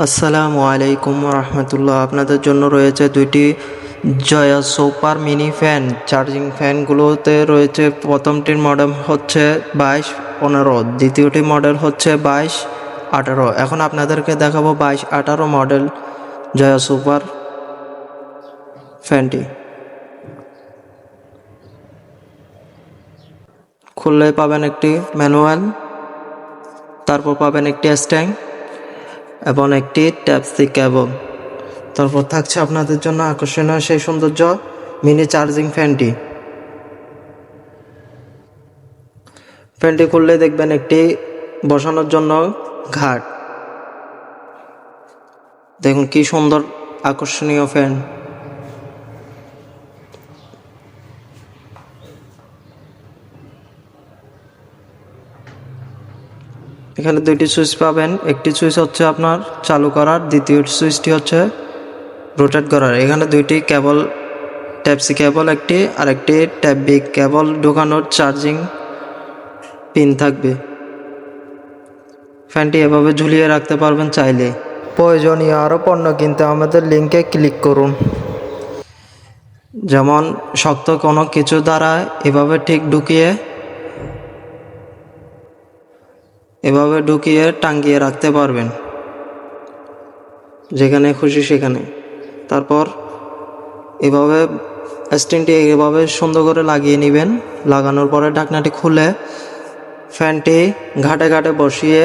আসসালামু আলাইকুম রহমতুল্লাহ আপনাদের জন্য রয়েছে দুইটি Joya super mini fan. Charging ফ্যানগুলোতে রয়েছে, প্রথমটির মডেল হচ্ছে বাইশ পনেরো, দ্বিতীয়টি মডেল হচ্ছে বাইশ আঠারো। এখন আপনাদেরকে দেখাবো বাইশ আঠারো মডেল জয়া সুপার ফ্যানটি। খুললে পাবেন একটি ম্যানুয়াল, তারপর পাবেন একটি স্ট্যাং এবং একটি ট্যাপসি ক্যাবল। তারপর থাকছে আপনাদের জন্য আকর্ষণীয় সেই সৌন্দর্য মিনি চার্জিং ফ্যানটি। ফ্যানটি খুললে দেখবেন একটি বসানোর জন্য ঘাট। দেখুন কি সুন্দর আকর্ষণীয় ফ্যান। এখানে দুইটি সুইচ পাবেন। একটি সুইচ হচ্ছে আপনার চালু করার, দ্বিতীয় সুইচটি হচ্ছে রোটেট করার। এখানে দুইটি কেবল ট্যাপসি কেবল একটি আর একটি ট্যাপ বি কেবল ঢোকানোর চার্জিং পিন থাকবে। ফ্যানটি এভাবে ঝুলিয়ে রাখতে পারবেন চাইলে। প্রয়োজনীয় আরও পণ্য কিনতে আমাদের লিঙ্কে ক্লিক করুন। যেমন শক্ত কোনো কিছু দ্বারা এভাবে ঠিক ঢুকিয়ে এভাবে ঢুকিয়ে টাঙ্গিয়ে রাখতে পারবেন। যেখানে খুশি সেখানে। তারপর এভাবে স্ট্যান্ডটি এভাবে সুন্দর করে লাগিয়ে নেবেন। লাগানোর পরে ঢাকনাটি খুলে ফ্যানটি ঘাটে ঘাটে বসিয়ে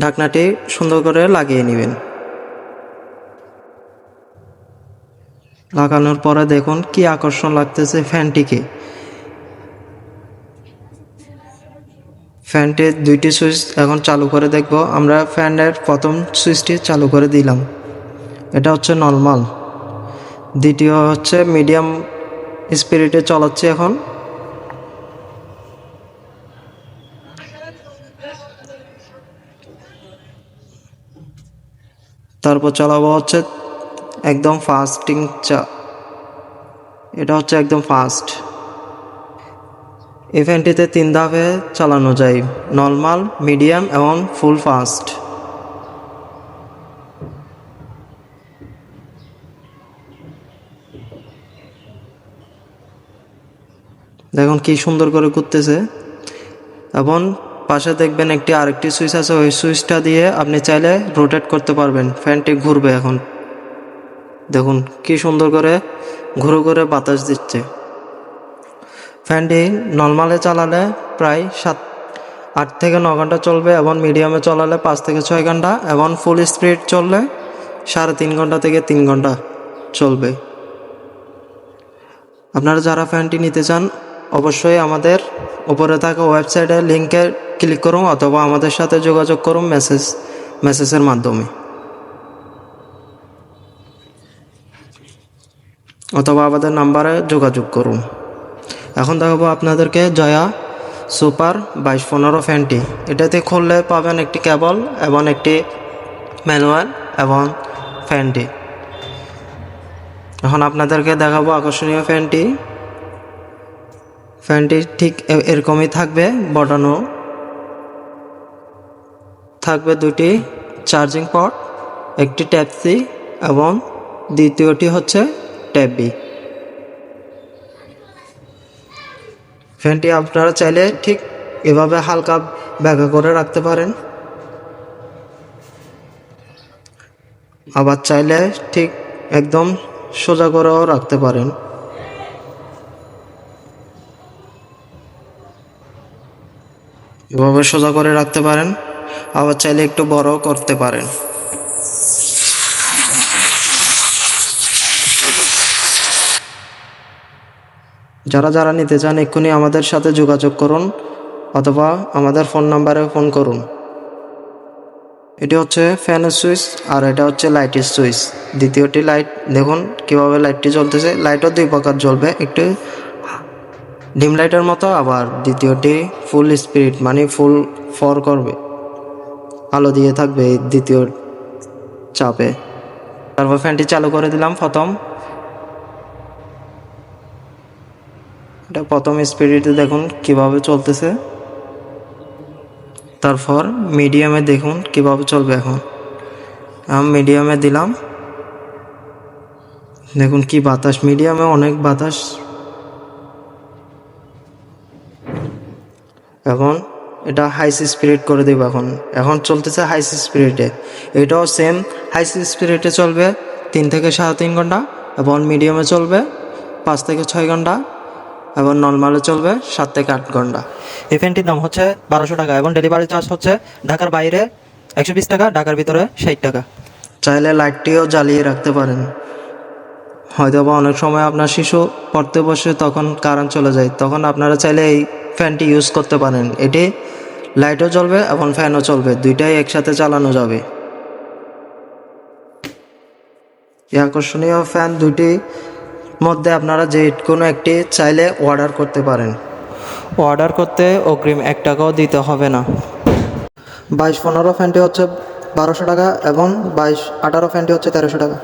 ঢাকনাটি সুন্দর করে লাগিয়ে নেবেন। লাগানোর পরে দেখুন কি আকর্ষণ লাগতেছে ফ্যানটিকে। ফ্যানটির দুইটি সুইচ এখন চালু করে দেখব। আমরা ফ্যানের প্রথম সুইচটি চালু করে দিলাম। এটা হচ্ছে নর্মাল। দ্বিতীয় হচ্ছে মিডিয়াম স্পিরিটে চালাচ্ছি এখন। তারপর চালাবো হচ্ছে একদম ফাস্টিং চা। এটা হচ্ছে একদম ফাস্ট। এই ফ্যানটিতে তিন ধাপে চালানো যায়। নর্মাল, মিডিয়াম এবং ফুল ফাস্ট। দেখুন কি সুন্দর করে ঘুরতেছে। এবং পাশে দেখবেন একটি আরেকটি সুইচ আছে, ওই সুইচটা দিয়ে আপনি চাইলে রোটেট করতে পারবেন। ফ্যানটি ঘুরবে এখন। দেখুন কি সুন্দর করে ঘুরে ঘুরে বাতাস দিচ্ছে। ফ্যানটি নর্মালে চালালে প্রায় সাত, আট থেকে ন ঘণ্টা চলবে এবং মিডিয়ামে চালালে পাঁচ থেকে ছয় ঘণ্টা এবং ফুল স্পিড চললে সাড়ে তিন ঘণ্টা থেকে তিন ঘণ্টা চলবে। আপনারা যারা ফ্যানটি নিতে চান, অবশ্যই আমাদের উপরে থাকা ওয়েবসাইটে লিঙ্কে ক্লিক করুন অথবা আমাদের সাথে যোগাযোগ করুন মেসেজ, মেসেজের মাধ্যমে। অথবা আমাদের নাম্বারে যোগাযোগ করুন। এখন দেখাবো আপনাদেরকে জয়া সুপার বাইশ পনেরো ফ্যানটি। এটাতে খুললে পাবেন একটি কেবল এবং একটি ম্যানুয়াল এবং ফ্যানটি। এখন আপনাদেরকে দেখাবো আকর্ষণীয় ফ্যানটি। ফ্যানটি ঠিক এরকমই থাকবে বটানো থাকবে দুটি চার্জিং পট, একটি ট্যাপসি এবং দ্বিতীয়টি হচ্ছে ট্যাপ বি। ফ্যানটি আপনারা চাইলে ঠিক এভাবে হালকা ব্যাগা করে রাখতে পারেন। আবার চাইলে ঠিক একদম সোজা করেও রাখতে পারেন। এভাবে সোজা করে রাখতে পারেন, আবার চাইলে একটু বড় করতে পারেন। যারা যারা নিতে চান এক্ষুনি আমাদের সাথে যোগাযোগ করুন অথবা আমাদের ফোন নাম্বারে ফোন করুন। এটি হচ্ছে ফ্যানের সুইচ আর এটা হচ্ছে লাইটের সুইচ। দ্বিতীয়টি লাইট, দেখুন কীভাবে লাইটটি জ্বলতেছে। লাইটও দুই প্রকার জ্বলবে, একটি ডিম লাইটের মতো, আবার দ্বিতীয়টি ফুল স্পিরিট মানে ফুল ফর করবে। আলো দিয়ে থাকবে দ্বিতীয় চাপে। তারপর ফ্যানটি চালু করে দিলাম প্রথম। প্রথম স্পিরিটে দেখুন কীভাবে চলতেছে। তারপর মিডিয়ামে দেখুন কীভাবে চলবে এখন। আমি মিডিয়ামে দিলাম। দেখুন কি বাতাস মিডিয়ামে অনেক বাতাস। এখন এটা হাইস স্পিরিট করে দেবো এখন। এখন চলতেছে হাইস স্পিরিটে এটাও সেম হাইস স্পিরিটে চলবে তিন থেকে সাড়ে তিন ঘণ্টা, এবং মিডিয়ামে চলবে পাঁচ থেকে ছয় ঘণ্টা। এবং নর্মালে চলবে সাত থেকে আট ঘণ্টা। এই ফ্যানটির দাম হচ্ছে বারোশো টাকা এবং ডেলিভারি চার্জ হচ্ছে ঢাকার বাইরে একশো বিশ টাকা ঢাকার ভিতরে ষাট টাকা। চাইলে লাইটটিও জ্বালিয়ে রাখতে পারেন। হয়তো বা অনেক সময় আপনার শিশু পড়তে বসে তখন কারেন্ট চলে যায় তখন আপনারা চাইলে এই ফ্যানটি ইউজ করতে পারেন। এটি লাইটও চলবে এবং ফ্যানও চলবে দুইটাই একসাথে চালানো যাবে। এই আকর্ষণীয় ফ্যান দুটি মধ্যে আপনারা যে কোনো একটি চাইলে অর্ডার করতে পারেন। অর্ডার করতে অগ্রিম এক টাকাও দিতে হবে না। বাইশ পনেরো ফ্যানটি হচ্ছে বারোশো টাকা এবং বাইশ আঠারো ফ্যানটি হচ্ছে তেরোশো টাকা।